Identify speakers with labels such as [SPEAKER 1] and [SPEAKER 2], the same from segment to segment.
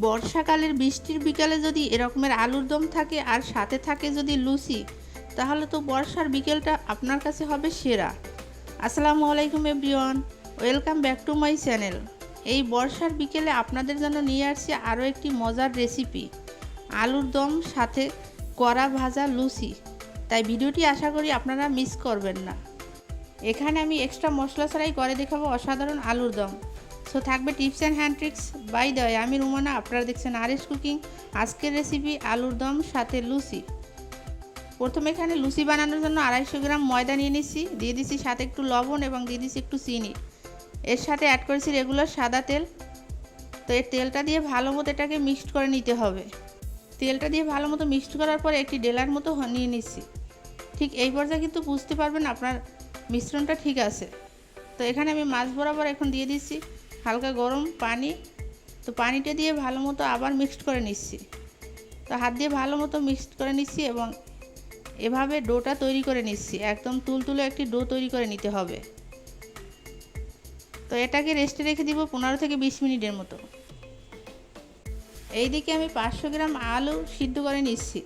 [SPEAKER 1] বর্ষাকালের বৃষ্টির বিকালে যদি এরকমের আলুর দম থাকে আর সাথে থাকে যদি লুচি, তাহলে তো বর্ষার বিকেলটা আপনার কাছে হবে সেরা। আসসালামু আলাইকুম everyone, welcome back to my channel. এই বর্ষার বিকেলে আপনাদের জন্য নিয়ে আসছি আরও একটি মজার রেসিপি, আলুর দম, সাথে কড়া ভাজা লুচি। তাই ভিডিওটি আশা করি আপনারা মিস করবেন না। এখানে আমি এক্সট্রা মশলা ছাড়াই করে দেখাবো অসাধারণ আলুর দম। সো থাকবে tips and hand tricks by দয় আমি রুমানা, আপনারা দেখছেন আর এস কুকিং আজকের রেসিপি আলুর দম, সাথে লুচি। প্রথমে এখানে লুচি বানানোর জন্য আড়াইশো গ্রাম ময়দা নিয়ে নিচ্ছি। দিয়ে দিচ্ছি সাথে একটু লবণ এবং দিয়ে দিচ্ছি একটু চিনি। এর সাথে অ্যাড করেছি রেগুলার সাদা তেল। তো এর তেলটা দিয়ে ভালো মতো এটাকে মিক্সড করে নিতে হবে। তেলটা দিয়ে ভালো মতো মিক্সড করার পরে একটি ডেলার মতো নিয়ে নিচ্ছি। ঠিক এই পর্যায়ে কিন্তু বুঝতে পারবেন আপনার মিশ্রণটা ঠিক আছে। তো এখানে আমি মাছ বরাবর এখন দিয়ে দিচ্ছি। হালকা গরম পানি, তো পানিটা দিয়ে ভালো মতো আবার মিক্সড করে নিচ্ছি। তো হাত দিয়ে ভালো মতো মিক্সড করে নিচ্ছি এবং এভাবে ডোটা তৈরি করে নিচ্ছি। একদম তুলতুলে একটি ডো তৈরি করে নিতে হবে। তো এটাকে রেস্টে রেখে দিব পনেরো থেকে বিশ মিনিটের মতো। এইদিকে আমি পাঁচশো গ্রাম আলু সিদ্ধ করে নিচ্ছি।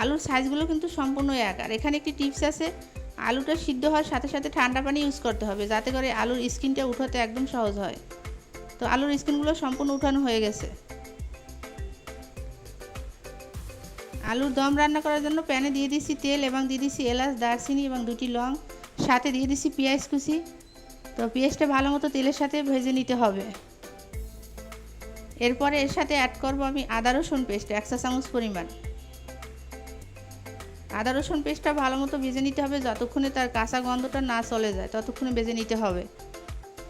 [SPEAKER 1] আলুর সাইজগুলো কিন্তু সম্পূর্ণ এক। আর এখানে একটি টিপস আছে আলুটা সিদ্ধ হওয়ার সাথে সাথে ঠান্ডা পানি ইউজ করতে হবে, যাতে করে আলুর স্কিনটা উঠাতে একদম সহজ হয়। তো আলুর স্কিনগুলো সম্পূর্ণ উঠানো হয়ে গেছে। আলুর দম রান্না করার জন্য প্যানে দিয়ে দিচ্ছি তেল এবং দিয়ে দিচ্ছি এলাচ, দারচিনি এবং দুটি লং। সাথে দিয়ে দিচ্ছি পেঁয়াজ কুচি। তো পেঁয়াজটা ভালো মতো তেলের সাথে ভেজে নিতে হবে। এরপরে এর সাথে অ্যাড করব আমি আদা রসুন পেস্ট একশো চামচ পরিমাণ। আদা রসুন পেস্টটা ভালো মতো ভেজে নিতে হবে যতক্ষণে তার কাঁচা গন্ধটা না চলে যায়, ততক্ষণে ভেজে নিতে হবে।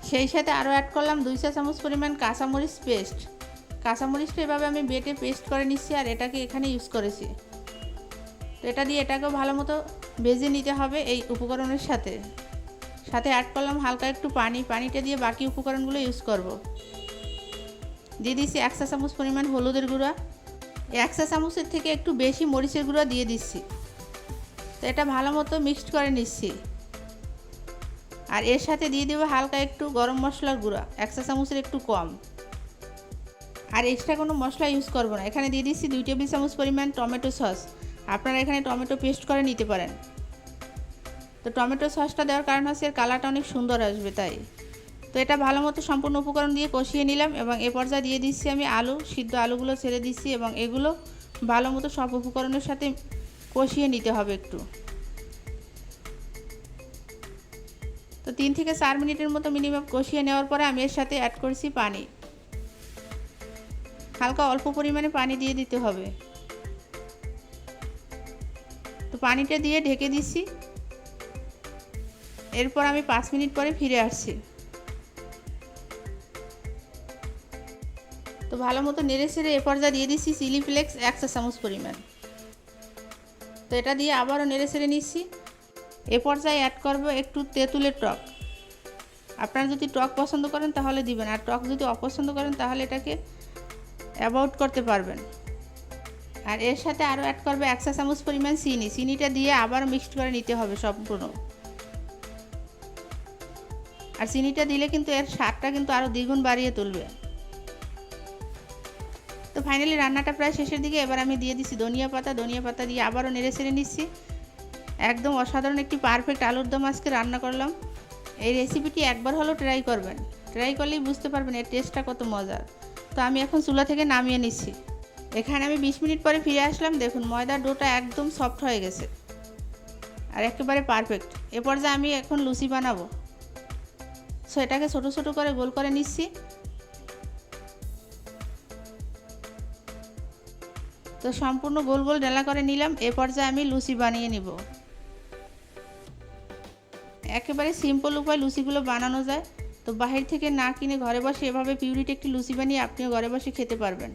[SPEAKER 1] সেই সাথে আরও অ্যাড করলাম দুই চা চামচ পরিমাণ কাঁচামরিচ পেস্ট। কাঁচামরিচটা এভাবে আমি বেটে পেস্ট করে নিচ্ছি আর এটাকে এখানে ইউজ করেছি। তো এটা দিয়ে এটাকেও ভালো মতো ভেজে নিতে হবে এই উপকরণের সাথে। সাথে অ্যাড করলাম হালকা একটু পানি, পানিটা দিয়ে বাকি উপকরণগুলো ইউজ করব। দিয়ে দিচ্ছি এক চা চামচ পরিমাণ হলুদের গুঁড়া। এক চা চামচের থেকে একটু বেশি মরিচের গুঁড়া দিয়ে দিচ্ছি। তো এটা ভালো মতো মিক্সড করে নিচ্ছি। আর এর সাথে দিয়ে দেবো হালকা একটু গরম মশলার গুঁড়া, এক চা চামচের একটু কম। আর এক্সট্রা কোনো মশলা ইউজ করব না। এখানে দিয়ে দিচ্ছি দুই টেবিল চামচ পরিমাণ টমেটো সস। আপনারা এখানে টমেটো পেস্ট করে নিতে পারেন। তো টমেটো সসটা দেওয়ার কারণ হচ্ছে এর কালারটা অনেক সুন্দর আসবে তাই। তো এটা ভালো মতো সম্পূর্ণ উপকরণ দিয়ে কষিয়ে নিলাম এবং এ পর্যায়ে দিয়ে দিচ্ছি আমি আলু, সিদ্ধ আলুগুলো ছেড়ে দিচ্ছি এবং এগুলো ভালো মতো সব উপকরণের সাথে কষিয়ে নিতে হবে একটু। তো তিন থেকে চার মিনিটের মতো মিনিমাম কষিয়ে নেওয়ার পরে আমি এর সাথে অ্যাড করছি পানি। হালকা অল্প পরিমাণে পানি দিয়ে দিতে হবে। তো পানিটা দিয়ে ঢেকে দিচ্ছি। এরপর আমি পাঁচ মিনিট পরে ফিরে আসছি। তো ভালো মতো নেড়ে ছেড়ে এ পর্যায়ে দিয়ে দিচ্ছি চিলি ফ্লেক্স এক চা চামচ পরিমাণ। তো এটা দিয়ে আবারও নেড়ে ছেড়ে নিচ্ছি। এ পর্যায়ে অ্যাড করব একটু তেঁতুলের টক। আপনারা যদি টক পছন্দ করেন তাহলে দিবেন, আর টক যদি অপছন্দ করেন তাহলে এটাকে অ্যাভয়েড করতে পারবেন। আর এর সাথে আরও অ্যাড করবে এক চা চামচ পরিমাণ চিনি। চিনিটা দিয়ে আবার মিক্সড করে নিতে হবে সম্পূর্ণ। আর চিনিটা দিলে কিন্তু এর স্বাদটা কিন্তু আরও দ্বিগুণ বাড়িয়ে তুলবে। ফাইনালি রান্নাটা প্রায় শেষের দিকে এবার আমি দিয়ে দিচ্ছি ধনিয়া পাতা ধনিয়া পাতা দিয়ে আবারও নেড়ে ছেড়ে নিচ্ছি। একদম অসাধারণ একটি পারফেক্ট আলুর দম আজকে রান্না করলাম। এই রেসিপিটি একবার হলেও ট্রাই করবেন। ট্রাই করলেই বুঝতে পারবেন এর টেস্টটা কত মজার। তো আমি এখন চুলা থেকে নামিয়ে নিচ্ছি। এখানে আমি বিশ মিনিট পরে ফিরে আসলাম। দেখুন, ময়দার ডোটা একদম সফট হয়ে গেছে। আর একেবারে পারফেক্ট এ পর্যায়ে আমি এখন লুচি বানাবো। সো এটাকে ছোটো ছোটো করে গোল করে নিচ্ছি। তো সম্পূর্ণ গোল গোল ডেলা করে নিলাম। এ পর্যায়ে আমি লুচি বানিয়ে নিব। একেবারে সিম্পল উপায় লুচিগুলো বানানো যায়। তো বাহির থেকে না কিনে ঘরে বসে এভাবে পিউরিটি একটি লুচি বানিয়ে আপনিও ঘরে বসে খেতে পারবেন।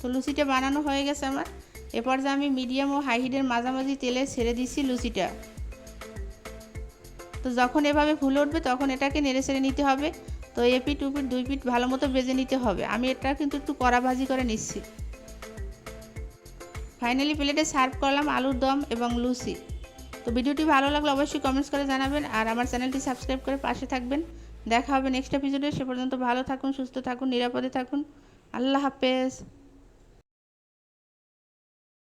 [SPEAKER 1] তো লুচিটা বানানো হয়ে গেছে আমার। এরপর যে আমি মিডিয়াম ও হাই হিটের মাঝামাঝি তেলে ছেড়ে দিচ্ছি লুচিটা। তো যখন এভাবে ফুলে উঠবে তখন এটাকে নেড়ে ছেড়ে নিতে হবে। তো এ পিঠ উপিট দুই পিঠ ভালো মতো বেজে নিতে হবে। আমি এটা কিন্তু একটু কড়া ভাজি করে নিচ্ছি। ফাইনালি প্লেটে সার্ভ করলাম আলুর দম এবং লুচি। তো ভিডিওটি ভালো লাগলে অবশ্যই কমেন্টস করে জানাবেন আর আমার চ্যানেলটি সাবস্ক্রাইব করে পাশে থাকবেন। দেখা হবে নেক্সট এপিসোডে সে পর্যন্ত ভালো থাকুন, সুস্থ থাকুন, নিরাপদে থাকুন। আল্লাহ হাফেজ।